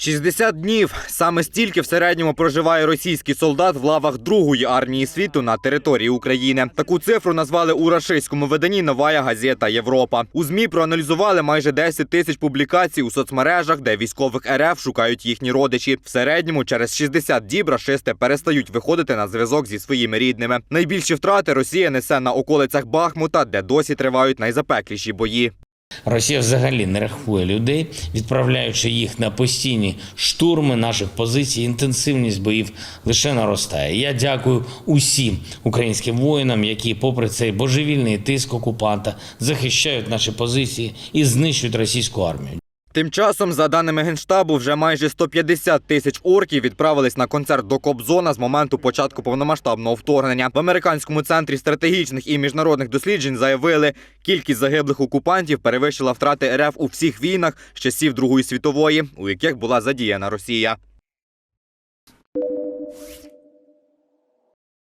60 днів. Саме стільки в середньому проживає російський солдат в лавах Другої армії світу на території України. Таку цифру назвали у рашистському виданні Новая газета Європа. У змі проаналізували майже 10 тисяч публікацій у соцмережах, де військових РФ шукають їхні родичі. В середньому через 60 діб рашисти перестають виходити на зв'язок зі своїми рідними. Найбільші втрати Росія несе на околицях Бахмута, де досі тривають найзапекліші бої. Росія взагалі не рахує людей, відправляючи їх на постійні штурми наших позицій. Інтенсивність боїв лише наростає. Я дякую усім українським воїнам, які, попри цей божевільний тиск окупанта, захищають наші позиції і знищують російську армію. Тим часом, за даними генштабу, вже майже 150 тисяч орків відправились на концерт до Кобзона з моменту початку повномасштабного вторгнення. В американському центрі стратегічних і міжнародних досліджень заявили, кількість загиблих окупантів перевищила втрати РФ у всіх війнах з часів Другої світової, у яких була задіяна Росія.